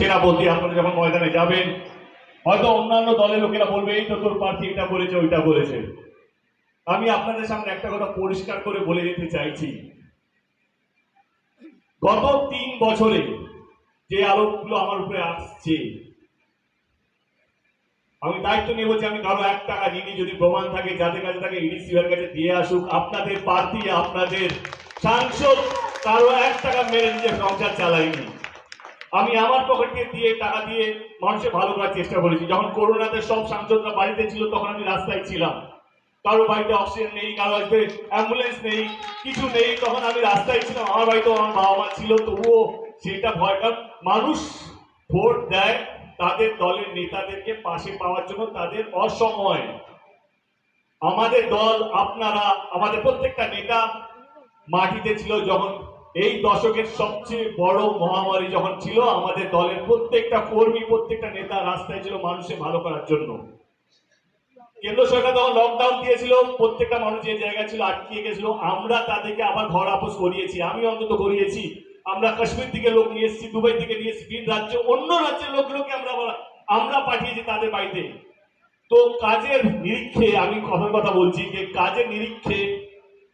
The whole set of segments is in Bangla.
সেনাপতি আপনারা যখন ময়দানে যাবেন, হয়তো অন্যান্য দলের লোকেরা বলবে, এই তো তোর প্রার্থী এটা বলেছে, ওইটা বলেছে। আমি আপনাদের সামনে একটা কথা পরিষ্কার করে বলে দিতে চাইছি। গত তিন বছরে যে আলোকগুলো আমার উপরে আসছে, আমি দায়িত্ব নিয়ে বলছি আমি কারও এক টাকা নিইনি যদি প্রমাণ থাকে, যাদের কাছে থাকে ইডিসিআর কাছে দিয়ে আসুক, আপনাদের প্রার্থী, আপনাদের সাংসদ, কারও এক টাকা মেরে নিজের সংসার চালাইনি আমি আমার পকেটকে দিয়ে, টাকা দিয়ে মানুষের ভালো করার চেষ্টা করেছি। যখন করোনাতে সব সাংসদরা বাড়িতে ছিল, তখন আমি রাস্তায় ছিলাম। কারও বাড়িতে অক্সিজেন নেই, কারও বাড়িতে অ্যাম্বুলেন্স নেই, কিছু নেই, তখন আমি রাস্তায় ছিলাম। আমার বাড়িতে আমার বাবা মা ছিল, তবুও সেটা ভয় কারণ মানুষ ভোট দেয় তাদের দলের নেতাদেরকে পাশে পাওয়ার জন্য তাদের অসময়। আমাদের দল, আপনারা, আমাদের প্রত্যেকটা নেতা মাটিতে ছিল যখন এই দশকের সবচেয়ে বড় মহামারী যখন ছিল, আমাদের দলের প্রত্যেকটা কর্মী, প্রত্যেকটা নেতা রাস্তায় ছিল মানুষের ভালো করার জন্য। কেন্দ্র সরকার তখন লকডাউন দিয়েছিল, প্রত্যেকটা মানুষ যে জায়গা ছিল আটকিয়ে গেছিল। আমরা তাদেরকে আবার ঘর আপোষ করিয়েছি। আমি অন্তত করিয়েছি। আমরা কাশ্মীর থেকে লোক নিয়ে এসেছি, দুবাই থেকে নিয়ে এসেছি, ভিন রাজ্য, অন্য রাজ্যের লোকগুলোকে আমরা আমরা পাঠিয়েছি তাদের বাড়িতে। তো কাজের নিরীক্ষে আমি কথার কথা বলছি যে, কাজের নিরীক্ষে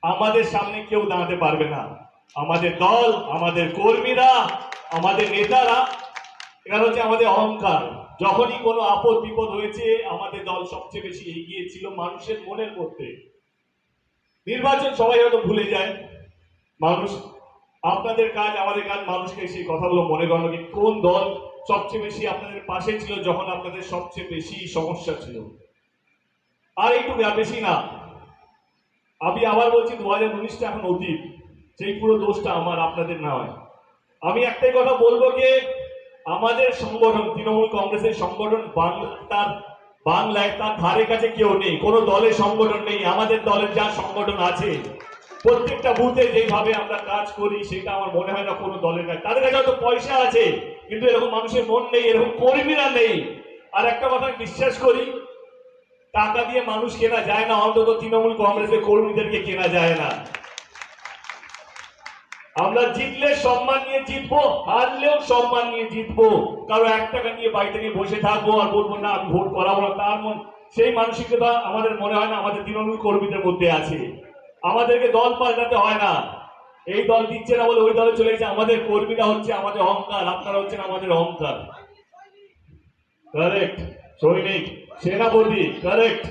আমাদের সামনে কেউ দাঁড়াতে পারবে না। আমাদের দল, আমাদের কর্মীরা, আমাদের নেতারা এখানে হচ্ছে আমাদের অহংকার। যখনই কোনো আপদ বিপদ হয়েছে, আমাদের দল সবচেয়ে বেশি এগিয়ে ছিল মানুষের মনের মধ্যে। নির্বাচন সবাই হয়তো ভুলে যায়। মানুষ, আপনাদের কাজ, আমাদের কাজ, মানুষকে সেই কথাগুলো মনে করানো কোন দল সবচেয়ে বেশি আপনাদের পাশে ছিল যখন আপনাদের সবচেয়ে বেশি সমস্যা ছিল? আর একটু বেশি না। আমি আবার বলছি, দু হাজার উনিশটা এখন অতীত। সেই পুরো দোষটা আমার, আপনাদের নয় আমি একটাই কথা বলব যে আমাদের সংগঠন, তৃণমূল কংগ্রেসের সংগঠন তার বাংলায় তার ধারে কাছে কেউ নেই, কোনো দলের সংগঠন নেই, আমাদের দলের যা সংগঠন আছে, প্রত্যেকটা বুথে যেভাবে আমরা কাজ করি, সেটা আমার মনে হয় না কোনো দলের কাছে তাদের কাছে হয়তো পয়সা আছে, কিন্তু এরকম মানুষের মন নেই, এরকম কর্মীরা নেই। আর একটা কথা আমি বিশ্বাস করি, টাকা দিয়ে মানুষ কেনা যায় না, অন্তত তৃণমূল কংগ্রেসের কর্মীদেরকে কেনা যায় না। আমরা জিতলে সম্মান নিয়ে জিতবো, হারলেও সম্মান নিয়ে জিতবো। কারও এক টাকা নিয়ে বাড়িতে নিয়ে বসে থাকব আর বলব, না, আমি ভোট করাবো না। তার মন সেই মানসিকতা আমাদের মনে হয় না, আমাদের তৃণমূল কর্মীদের মধ্যে আছে। আমাদেরকে দল পাল্টাতে হয় না। এই দল দিচ্ছে না বলে ওই দলে চলে গেছে। আমাদের কর্মীরা হচ্ছে আমাদের অহংকার, আপনারা হচ্ছেন আমাদের অহংকার। কারেক্ট সৈনিক, সেনাপতি কারেক্ট